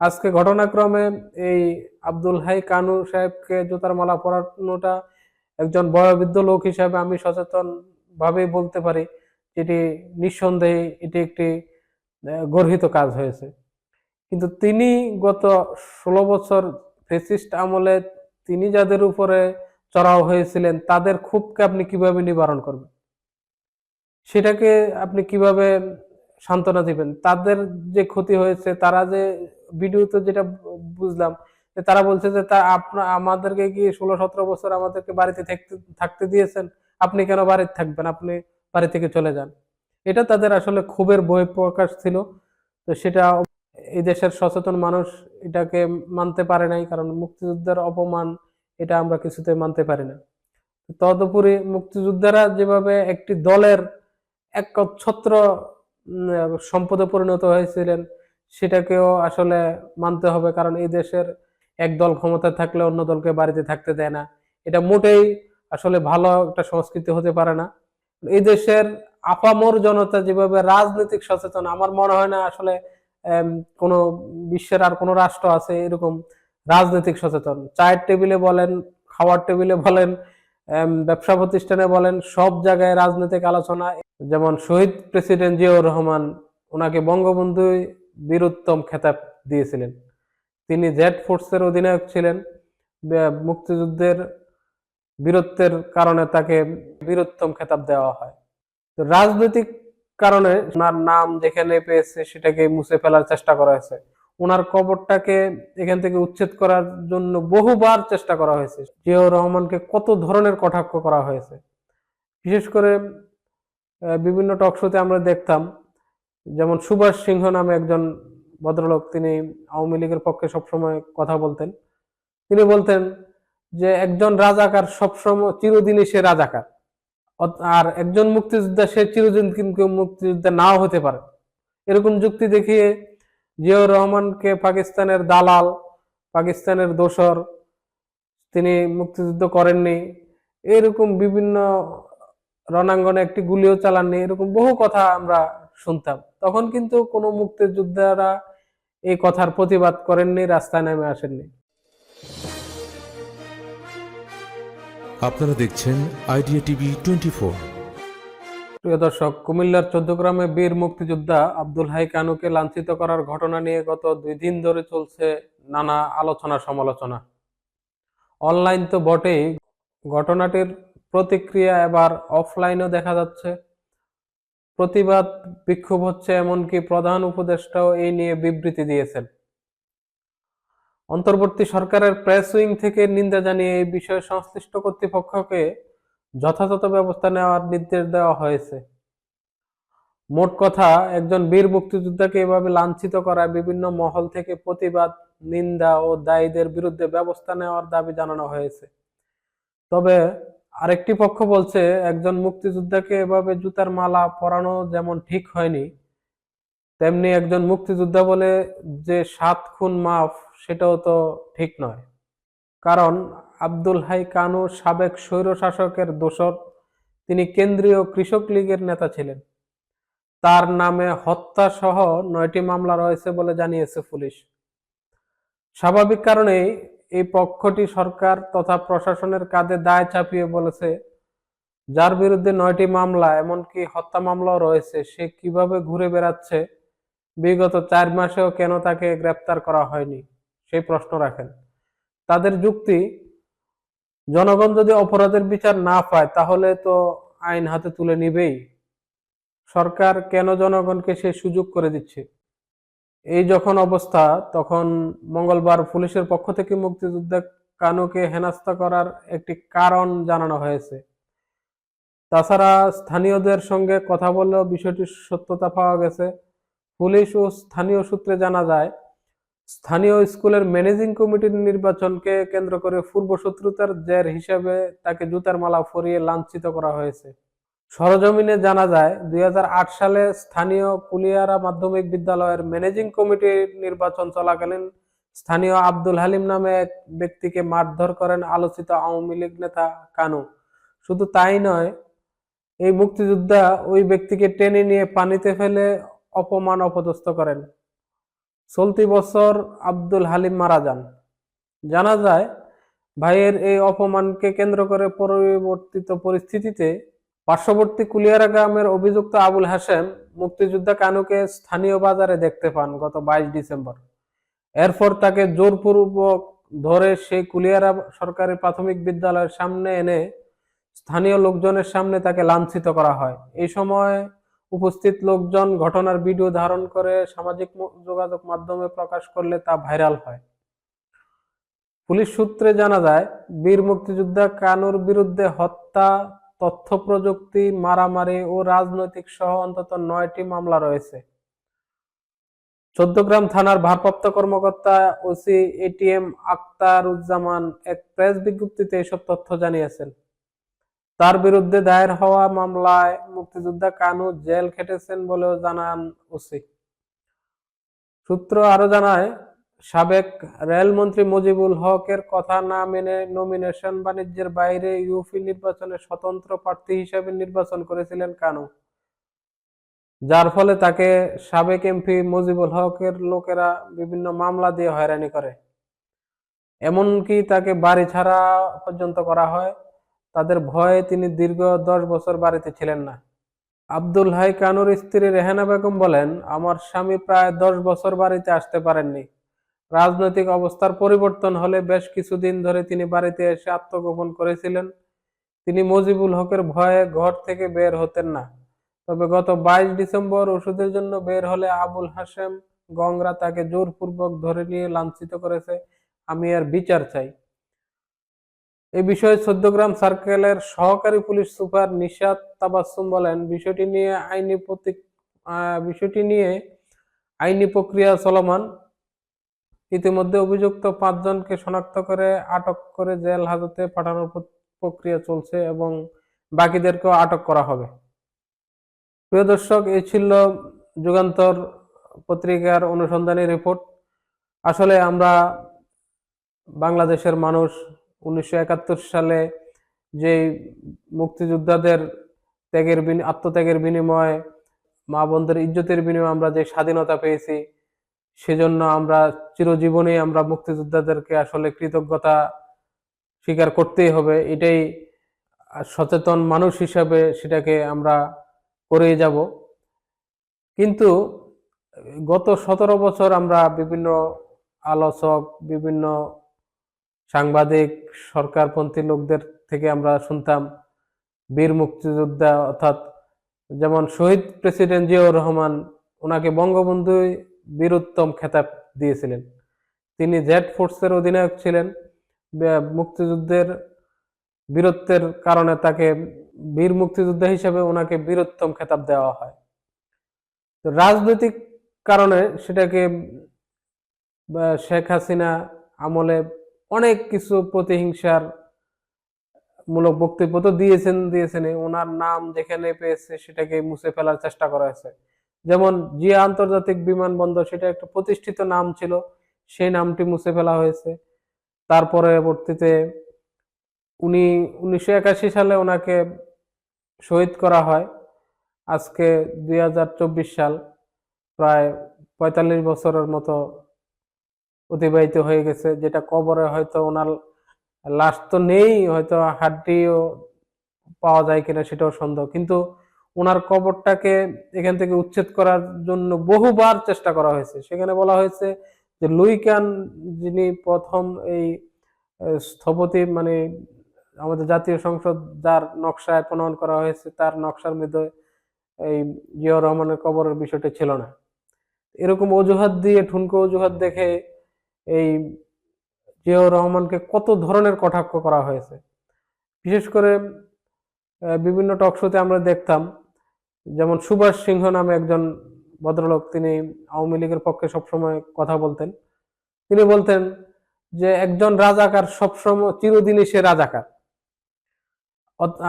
আজকে ঘটনাক্রমে এই আব্দুল হাই কানু সাহেবকে জুতার মালা পরানোটা একজন বয়োবৃদ্ধ লোক হিসাবে আমি সচেতন ভাবেই বলতে পারি যেটি নিঃসন্দেহে এটি একটি গর্হিত কাজ হয়েছে। কিন্তু তিনি গত ষোলো বছর ফেসিস্ট আমলে তিনি যাদের উপরে চড়াও হয়েছিলেন, তাদের ক্ষোভকে আপনি কীভাবে নিবারণ করবেন? সেটাকে আপনি কীভাবে সান্ত্বনা দিবেন? তাদের যে ক্ষতি হয়েছে, তারা যে ভিডিওতে যেটা বুঝলাম, যে তারা বলছে যে তা আপনার আমাদেরকে কি ষোলো, সতেরো বছর আমাদেরকে বাড়িতে থাকতে থাকতে দিয়েছেন? আপনি কেন বাড়িতে থাকবেন? আপনি বাড়ি থেকে চলে যান। এটা তাদের আসলে ক্ষোভের বহিঃপ্রকাশ ছিল। তো সেটা এই দেশের সচেতন মানুষ এটাকে মানতে পারে নাই, কারণ মুক্তিযুদ্ধের অপমান এটা আমরা কিছুতে মানতে পারি না। তদুপরি মুক্তিযোদ্ধারা যেভাবে একটি দলের একচ্ছত্র সম্পদে পরিণত হয়েছিলেন সেটাকেও আসলে মানতে হবে, কারণ এই দেশের এক দল ক্ষমতায় থাকলে অন্য দলকে বাড়িতে থাকতে দেয় না। এটা মোটেই আসলে ভালো একটা সংস্কৃতি হতে পারে না। এই দেশের আপামর জনতা যেভাবে রাজনৈতিক সচেতন, আমার মনে হয় না আসলে কোনো বিশ্বের আর কোনো রাষ্ট্র আছে এরকম রাজনৈতিক সচেতন। চায়ের টেবিলে বলেন, খাওয়ার টেবিলে বলেন ব্যবসা প্রতিষ্ঠানে বলেন, সব জায়গায় রাজনৈতিক আলোচনা। যেমন শহীদ প্রেসিডেন্ট জিয়াউর রহমান, ওনাকে বঙ্গবন্ধু বীরুত্তম খেতাব দিয়েছিলেন। তিনি জেড ফোর্সের অধিনায়ক ছিলেন। মুক্তিযুদ্ধের বীরত্বের কারণে তাকে বীরোত্তম খেতাব দেওয়া হয়। তো রাজনৈতিক কারণে ওনার নাম যেখানে পেয়েছে সেটাকে মুছে ফেলার চেষ্টা করা হয়েছে। ওনার কবরটাকে এখান থেকে উচ্ছেদ করার জন্য বহুবার চেষ্টা করা হয়েছে। জিয়াউর রহমানকে কত ধরনের কটাক্ষ করা হয়েছে। বিশেষ করে বিভিন্ন টক শোতে আমরা দেখতাম যেমন সুভাষ সিংহ নামে একজন ভদ্রলোক, তিনি আওয়ামী লীগের পক্ষে সবসময় কথা বলতেন। তিনি বলতেন যে, একজন রাজাকার সবসময় চিরদিনই সে রাজাকার। আর একজন মুক্তিযোদ্ধা সে চিরদিন কিন্তু মুক্তিযোদ্ধা নাও হতে পারে। এরকম যুক্তি দেখিয়ে জিয়াউর রহমানকে পাকিস্তানের দালাল, পাকিস্তানের দোসর তিনি মুক্তিযুদ্ধ করেননি। এরকম বিভিন্ন রণাঙ্গনে একটি গুলিও চালাননি। এরকম বহু কথা আমরা শুনতাম। তখন কিন্তু কোনো মুক্তিযোদ্ধারা এই কথার প্রতিবাদ করেননি রাস্তায় নেমে আসেননি। আপনারা দেখছেন আইডিয়া টিভি টোয়েন্টি ফোর। প্রিয় দর্শক কুমিল্লার চৌদ্দগ্রামে বীর মুক্তিযোদ্ধা আব্দুল হাই কানুকে লাঞ্ছিত করার ঘটনা নিয়ে গত দুই দিন ধরে চলছে নানা আলোচনা সমালোচনা। অনলাইন তো বটেই ঘটনাটির প্রতিক্রিয়া এবার অফলাইনেও দেখা যাচ্ছে। প্রতিবাদ বিক্ষোভ হচ্ছে এমনকি প্রধান উপদেষ্টাও এই নিয়ে বিবৃতি দিয়েছেন। অন্তর্বর্তী সরকারের প্রেস উইং থেকে নিন্দা জানিয়ে এই বিষয়ে সংশ্লিষ্ট কর্তৃপক্ষকে যথাযথ ব্যবস্থা নেওয়ার নির্দেশ দেওয়া হয়েছে। মোট কথা, একজন বীর মুক্তিযোদ্ধাকে এভাবে লাঞ্ছিত করায় বিভিন্ন মহল থেকে প্রতিবাদ, নিন্দা ও দায়ীদের বিরুদ্ধে ব্যবস্থা নেওয়ার দাবি জানানো হয়েছে। তবে আরেকটি পক্ষ বলছে, একজন মুক্তিযোদ্ধাকে এভাবে জুতার মালা পরানো যেমন ঠিক হয়নি, তেমনি একজন মুক্তিযোদ্ধা বলে যে সাত খুন মাফ, সেটাও তো ঠিক নয়। কারণ আব্দুল হাই কানু সাবেক স্বৈরশাসকের দোসর তিনি কেন্দ্রীয় কৃষক লীগের নেতা ছিলেন। তার নামে হত্যা সহ নয়টি মামলা রয়েছে বলে জানিয়েছে পুলিশ। স্বাভাবিক কারণেই এই পক্ষটি সরকার তথা প্রশাসনের কাঁধে দায় চাপিয়ে বলেছে। যার বিরুদ্ধে নয়টি মামলা, এমনকি হত্যা মামলাও রয়েছে, সে কীভাবে ঘুরে বেড়াচ্ছে? বিগত চার মাসেও কেন তাকে গ্রেপ্তার করা হয়নি? সেই প্রশ্ন রাখেন। তাদের যুক্তি, জনগণ যদি অপরাধের বিচার না পায়, তাহলে তো আইন হাতে তুলে নিবেই। সরকার কেন জনগণকে সে সুযোগ করে দিচ্ছে? এই যখন অবস্থা, তখন মঙ্গলবার পুলিশের পক্ষ থেকে মুক্তিযোদ্ধা কানুকে হেনাস্তা করার একটি কারণ জানানো হয়েছে। তাছাড়া স্থানীয়দের সঙ্গে কথা বললেও বিষয়টির সত্যতা পাওয়া গেছে। পুলিশ ও স্থানীয় সূত্রে জানা যায়, স্থানীয় স্কুলের ম্যানেজিং কমিটির নির্বাচনকে কেন্দ্র করে পূর্বশত্রুতার জের হিসেবে তাকে জুতার মালা পরিয়ে লাঞ্ছিত করা হয়েছে। সরজমিনে জানা যায়, দুই হাজার আট সালে স্থানীয় কুলিয়ারা মাধ্যমিক বিদ্যালয়ের ম্যানেজিং কমিটির নির্বাচন চলাকালীন স্থানীয় আব্দুল হালিম নামে এক ব্যক্তিকে মারধর করেন আলোচিত আওয়ামী লীগ নেতা কানু। শুধু তাই নয়, এই মুক্তিযোদ্ধা ওই ব্যক্তিকে টেনে নিয়ে পানিতে ফেলে অপমান অপদস্থ করেন। চলতি বছর আব্দুল হালিম মারা যান। জানা যায়, ভাইয়ের এই অপমানকে কেন্দ্র করে পরিবর্তিত পরিস্থিতিতে পার্শ্ববর্তী কুলিয়ারা গ্রামের অভিযুক্ত আবুল হাসেম মুক্তিযোদ্ধা কানুকে স্থানীয় বাজারে দেখতে পান গত বাইশ ডিসেম্বর। এরপর তাকে জোরপূর্বক ধরে সেই কুলিয়ারা সরকারি প্রাথমিক বিদ্যালয়ের সামনে এনে স্থানীয় লোকজনের সামনে তাকে লাঞ্ছিত করা হয়। এই সময় উপস্থিত লোকজন ঘটনার ভিডিও ধারণ করে সামাজিক যোগাযোগ মাধ্যমে প্রকাশ করলে তা ভাইরাল হয়। পুলিশ সূত্রে জানা যায়, বীর মুক্তিযোদ্ধা কানুর বিরুদ্ধে হত্যা তথ্য প্রযুক্তি মারামারি ও রাজনৈতিক সহ অন্তত নয়টি মামলা রয়েছে। চোদ্দগ্রাম থানার ভারপ্রাপ্ত কর্মকর্তা ওসি এটিএম আক্তারুজ্জামান এক প্রেস বিজ্ঞপ্তিতে এসব তথ্য জানিয়েছেন। তার বিরুদ্ধে দায়ের হওয়া মামলায় মুক্তিযোদ্ধা কানু জেল খেটেছেন বলেও জানান ওসি। সূত্র আরও জানায় সাবেক রেলমন্ত্রী মুজিবুল হকের কথা না মেনে নমিনেশন বাণিজ্যের বাইরে ইউপি নির্বাচনে স্বতন্ত্র প্রার্থী হিসেবে নির্বাচন করেছিলেন কানু। যার ফলে তাকে সাবেক এমপি মুজিবুল হকের লোকেরা বিভিন্ন মামলা দিয়ে হয়রানি করে। এমনকি তাকে বাড়ি ছাড়া পর্যন্ত করা হয়, তাদের ভয়ে তিনি দীর্ঘ দশ বছর বাড়িতে ছিলেন না। আব্দুল হাই কানুর স্ত্রী রেহানা বেগম বলেন, আমার স্বামী প্রায় দশ বছর বাড়িতে আসতে পারেননি। রাজনৈতিক অবস্থার পরিবর্তন হলে বেশ কিছুদিন ধরে তিনি বাড়িতে এসে আত্মগোপন করেছিলেন। তিনি মজিবুল হকের ভয়ে ঘর থেকে বের হতেন না। তবে গত বাইশ ডিসেম্বর ওষুধের জন্য বের হলে আবুল হাসেম গংরা তাকে জোরপূর্বক ধরে নিয়ে লাঞ্ছিত করেছে। আমি আর বিচার চাই। এই বিষয়ে চোদ্দগ্রাম সার্কেলের সহকারী পুলিশ সুপার নিশাদ তাবাসসুম বলেন বিষয়টি নিয়ে আইনি প্রতি আহ, বিষয়টি নিয়ে আইনি প্রক্রিয়া চলমান। ইতিমধ্যে অভিযুক্ত পাঁচজনকে শনাক্ত করে আটক করে জেল হাজতে পাঠানোর প্রক্রিয়া চলছে এবং বাকিদেরকেও আটক করা হবে। প্রিয় দর্শক, এই ছিল যুগান্তর পত্রিকার অনুসন্ধানী রিপোর্ট। আসলে আমরা বাংলাদেশের মানুষ, উনিশশো একাত্তর সালে যে মুক্তিযোদ্ধাদের ত্যাগের আত্মত্যাগের বিনিময়ে মা বোনদের ইজ্জতের বিনিময়ে আমরা যে স্বাধীনতা পেয়েছি সেজন্য আমরা চিরজীবনেই আমরা মুক্তিযোদ্ধাদেরকে আসলে কৃতজ্ঞতা স্বীকার করতেই হবে। এটাই সচেতন মানুষ হিসাবে সেটাকে আমরা করেই যাব। কিন্তু গত সতেরো বছর আমরা বিভিন্ন আলোচক, বিভিন্ন সাংবাদিক, সরকারপন্থী লোকদের থেকে আমরা শুনতাম, বীর মুক্তিযোদ্ধা অর্থাৎ যেমন শহীদ প্রেসিডেন্ট জিয়াউর রহমান, ওনাকে বঙ্গবন্ধু বীরোত্তম খেতাব দিয়েছিলেন। তিনি জেড ফোর্সের অধিনায়ক ছিলেন। মুক্তিযুদ্ধের বীরত্বের কারণে তাকে বীর মুক্তিযোদ্ধা হিসেবে ওনাকে বীরোত্তম খেতাব দেওয়া হয়। তো রাজনৈতিক কারণে সেটাকে শেখ হাসিনা আমলে অনেক কিছু প্রতিহিংসার মূলক বক্তব্য তো দিয়েছেন দিয়েছেন ওনার নাম যেখানে পেয়েছে সেটাকে মুছে ফেলার চেষ্টা করা হয়েছে। যেমন জিয়া আন্তর্জাতিক বিমানবন্দর, সেটা একটা প্রতিষ্ঠিত নাম ছিল, সেই নামটি মুছে ফেলা হয়েছে। তার পরবর্তীতে উনি উনিশশো একাশি সালে ওনাকে শহীদ করা হয়। আজকে দুই হাজার চব্বিশ সাল প্রায় পঁয়তাল্লিশ বছরের মতো অতিবাহিত হয়ে গেছে, যেটা কবরে হয়তো ওনার লাশ তো নেই, হয়তো হাড্ডিও পাওয়া যায় কিনা সেটাও সন্দেহ। কিন্তু ওনার কবরটাকে এখান থেকে উচ্ছেদ করার জন্য বহুবার চেষ্টা করা হয়েছে। সেখানে বলা হয়েছে যে লুইকান যিনি প্রথম এই স্থপতি মানে আমাদের জাতীয় সংসদ যার নকশায় প্রণয়ন করা হয়েছে, তার নকশার মধ্যে এই জিয়াউর রহমানের কবরের বিষয়টা ছিল না। এরকম অজুহাত দিয়ে, ঠুনকো অজুহাত দেখে এই জিয়াউর রহমানকে কত ধরনের কটাক্ষ করা হয়েছে। বিশেষ করে বিভিন্ন টক শোতে আমরা দেখতাম। যেমন সুভাষ সিংহ নামে একজন ভদ্রলোক, তিনি আওয়ামী লীগের পক্ষে সবসময় কথা বলতেন। তিনি বলতেন যে, একজন রাজাকার সবসময় চিরদিনই সে রাজাকার।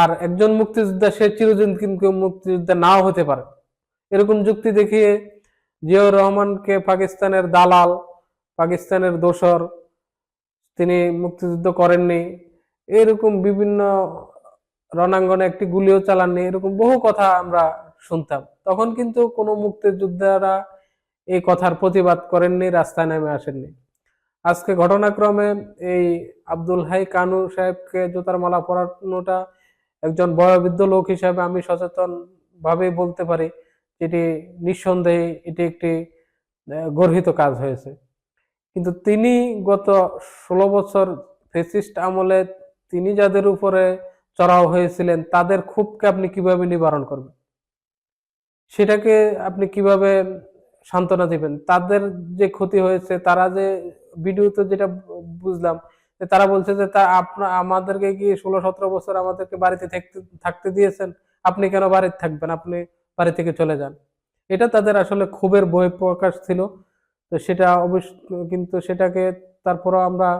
আর একজন মুক্তিযোদ্ধা সে চিরদিন কিন্তু মুক্তিযোদ্ধা নাও হতে পারে। এরকম যুক্তি দেখিয়ে জিয়াউর রহমানকে পাকিস্তানের দালাল, পাকিস্তানের দোসর তিনি মুক্তিযুদ্ধ করেননি। এরকম বিভিন্ন রণাঙ্গনে একটি গুলিও চালাননি, এরকম বহু কথা আমরা শুনতাম। তখন কিন্তু কোনো মুক্তিযোদ্ধারা এই কথার প্রতিবাদ করেননি, রাস্তায় নেমে আসেননি। আজকে ঘটনাক্রমে এই আব্দুল হাই কানু সাহেবকে জুতার মালা পরানোটা একজন বয়োবৃদ্ধ লোক হিসাবে আমি সচেতন ভাবে বলতে পারি এটি নিঃসন্দেহে এটি একটি গর্হিত কাজ হয়েছে। কিন্তু তিনি গত ষোলো বছর ফেসিস্ট আমলে তিনি যাদের উপরে চড়াও হয়েছিলেন, তাদের ক্ষোভকে আপনি কীভাবে নিবারণ করবেন? সেটাকে আপনি কীভাবে সান্ত্বনা দিবেন? তাদের যে ক্ষতি হয়েছে, তারা যে ভিডিওতে যেটা বুঝলাম তারা বলছে যে তা আপনার আমাদেরকে কি ষোলো সতেরো বছর আমাদেরকে বাড়িতে থাকতে থাকতে দিয়েছেন? আপনি কেন বাড়িতে থাকবেন? আপনি বাড়ি থেকে চলে যান। এটা তাদের আসলে ক্ষোভের বহিঃপ্রকাশ ছিল। তো সেটা অবশ্য, কিন্তু সেটাকে তারপরও আমরা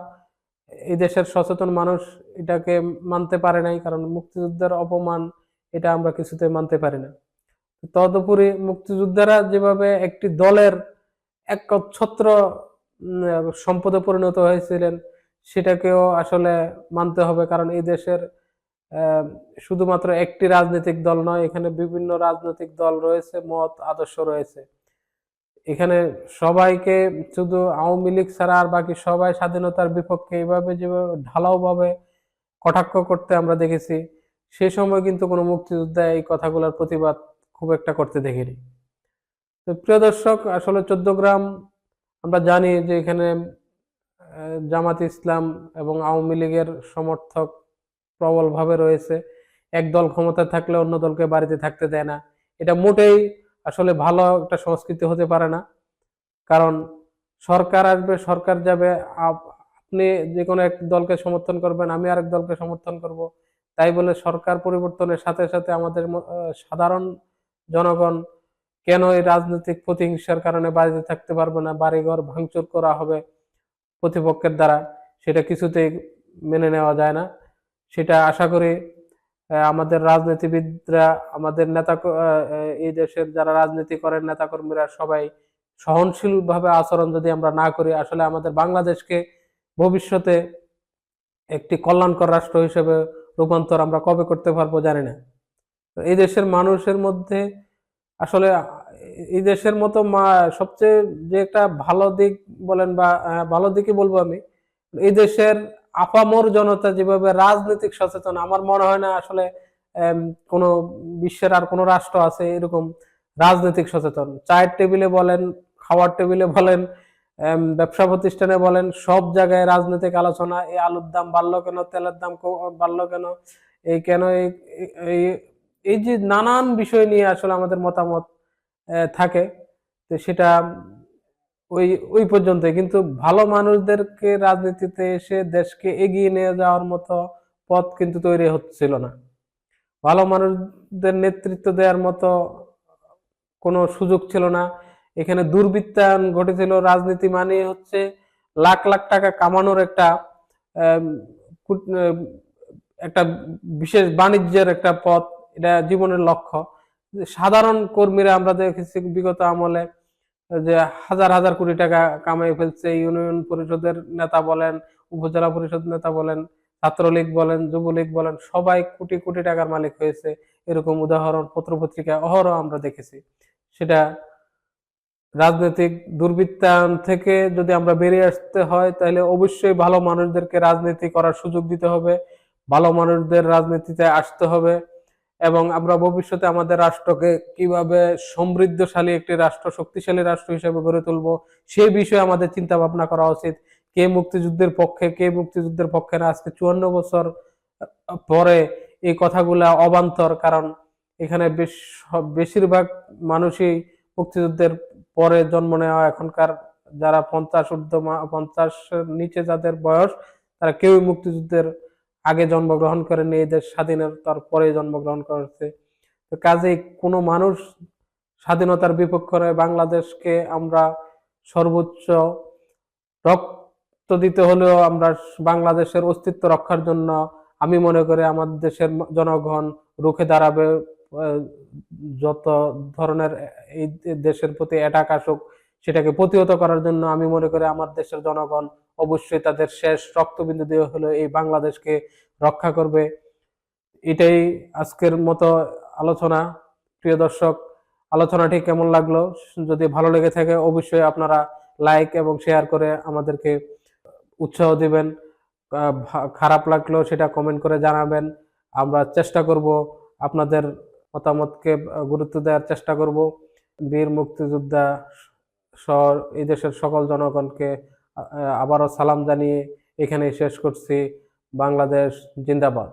এই দেশের সচেতন মানুষ এটাকে মানতে পারে নাই, কারণ মুক্তিযুদ্ধের অপমান এটা আমরা কিছুতে মানতে পারি না তদুপরি মুক্তিযোদ্ধারা যেভাবে একটি দলের একচ্ছত্র সম্পদে পরিণত হয়েছিলেন, সেটাকেও আসলে মানতে হবে, কারণ এই দেশের শুধুমাত্র একটি রাজনৈতিক দল নয়, এখানে বিভিন্ন রাজনৈতিক দল রয়েছে, মত, আদর্শ রয়েছে। এখানে সবাইকে শুধু আওয়ামী লীগ ছাড়া আর বাকি সবাই স্বাধীনতার বিপক্ষে এইভাবে যেভাবে ঢালাওভাবে কটাক্ষ করতে আমরা দেখেছি সেই সময় কিন্তু কোনো মুক্তিযোদ্ধা এই কথাগুলোর প্রতিবাদ খুব একটা করতে দেখিনি। তো প্রিয় দর্শক, আসলে চোদ্দ গ্রাম আমরা জানি যে এখানে জামাত ইসলাম এবং আওয়ামী লীগের সমর্থক প্রবলভাবে রয়েছে। এক দল ক্ষমতায় থাকলে অন্য দলকে বাড়িতে থাকতে দেয় না। এটা মোটেই আসলে ভালো একটা সংস্কৃতি হতে পারে না। কারণ সরকার আসবে, সরকার যাবে, আপ- আপনি যে কোনো এক দলকে সমর্থন করবেন, আমি আরেক দলকে সমর্থন করব। তাই বলে সরকার পরিবর্তনের সাথে সাথে আমাদের সাধারণ জনগণ কেন এই রাজনৈতিক প্রতিহিংসার কারণে বাড়িতে থাকতে পারবে না, বাড়িঘর ভাঙচুর করা হবে প্রতিপক্ষের দ্বারা, সেটা কিছুতেই মেনে নেওয়া যায় না। সেটা আশা করি আমাদের রাজনীতিবিদরা, আমাদের নেতা এই দেশের যারা রাজনীতি করেন, নেতাকর্মীরা সবাই সহনশীল ভাবে আচরণ যদি আমরা না করি, আসলে আমাদের বাংলাদেশকে ভবিষ্যতে একটি কল্যাণকর রাষ্ট্র হিসেবে রূপান্তর আমরা কবে করতে পারব জানি না। এই দেশের মানুষের মধ্যে আসলে এই দেশের মতো মা, সবচেয়ে যে একটা ভালো দিক বলেন বা ভালো দিকই বলব আমি, এই দেশের আপামর জনতা যেভাবে রাজনৈতিক সচেতন, আমার মনে হয় না আসলে কোনো বিশ্বের আর কোনো রাষ্ট্র আছে এরকম রাজনৈতিক সচেতন। চায়ের টেবিলে বলেন, খাওয়ার টেবিলে বলেন ব্যবসা প্রতিষ্ঠানে বলেন, সব জায়গায় রাজনৈতিক আলোচনা, এই আলুর দাম বাড়লো কেন, তেলের দাম বাড়লো কেন, এই কেন, এই- এই যে নানান বিষয় নিয়ে আসলে আমাদের মতামত থাকে। তো সেটা ওই ওই পর্যন্তই। কিন্তু ভালো মানুষদেরকে রাজনীতিতে এসে দেশকে এগিয়ে নিয়ে যাওয়ার মতো পথ কিন্তু তৈরি হচ্ছিল না। ভালো মানুষদের নেতৃত্ব দেওয়ার মতো কোনো সুযোগ ছিল না। এখানে দুর্বৃত্তায়ন ঘটেছিল। রাজনীতি মানে হচ্ছে লাখ লাখ টাকা কামানোর একটা একটা বিশেষ বাণিজ্যের একটা পথ। এটা জীবনের লক্ষ্য। সাধারণ কর্মীরা আমরা দেখেছি বিগত আমলে যে হাজার হাজার কোটি টাকা কামাই ফেলছে ইউনিয়ন পরিষদের নেতা বলেন, উপজেলা পরিষদ নেতা বলেন, ছাত্রলীগ বলেন, যুবলীগ বলেন, সবাই কোটি কোটি টাকার মালিক হয়েছে। এরকম উদাহরণ পত্রপত্রিকায় অহরহ আমরা দেখেছি। সেটা রাজনৈতিক দুর্বৃত্তায়ন থেকে যদি আমরা বেরিয়ে আসতে হয়, তাহলে অবশ্যই ভালো মানুষদেরকে রাজনীতি করার সুযোগ দিতে হবে। ভালো মানুষদের রাজনীতিতে আসতে হবে। এবং আমরা ভবিষ্যতে আমাদের রাষ্ট্রকে কীভাবে সমৃদ্ধশালী একটি রাষ্ট্র, শক্তিশালী রাষ্ট্র হিসেবে গড়ে তুলবো, সেই বিষয়ে আমাদের চিন্তা ভাবনা করা উচিত। কে মুক্তিযুদ্ধের পক্ষে, কে মুক্তিযুদ্ধের পক্ষে না? আজকে চুয়ান্ন বছর পরে এই কথাগুলা অবান্তর, কারণ এখানে বেশ, বেশিরভাগ মানুষই মুক্তিযুদ্ধের পরে জন্ম নেওয়া এখনকার যারা পঞ্চাশ ঊর্ধ্ব পঞ্চাশের নিচে যাদের বয়স, তারা কেউই মুক্তিযুদ্ধের আগে জন্মগ্রহণ করেনি এই স্বাধীনতার পরে জন্মগ্রহণ করেছে। তো কাজেই কোনো মানুষ স্বাধীনতার বিপক্ষে নয়, বাংলাদেশকে আমরা সর্বোচ্চ রক্ত দিতে হলেও আমরা বাংলাদেশের অস্তিত্ব রক্ষার জন্য আমি মনে করি আমাদের দেশের জনগণ রুখে দাঁড়াবে যত ধরনের এই দেশের প্রতি অ্যাটাক আসুক সেটাকে প্রতিহত করার জন্য আমি মনে করি আমার দেশের জনগণ অবশ্যই তাদের শেষ রক্তবিন্দু দিয়ে হলেও এই বাংলাদেশকে রক্ষা করবে। এটাই আজকের মতো আলোচনা। প্রিয় দর্শক, আলোচনাটি কেমন লাগল? যদি ভালো লেগে থাকে, অবশ্যই আপনারা লাইক এবং শেয়ার করে আমাদেরকে উৎসাহ দিবেন। খারাপ লাগলেও সেটা কমেন্ট করে জানাবেন। আমরা চেষ্টা করব আপনাদের মতামতকে গুরুত্ব দেওয়ার চেষ্টা করব। বীর মুক্তিযোদ্ধা সহ এই দেশের সকল জনগণকে আবারও সালাম জানিয়ে এখানে শেষ করছি। বাংলাদেশ জিন্দাবাদ।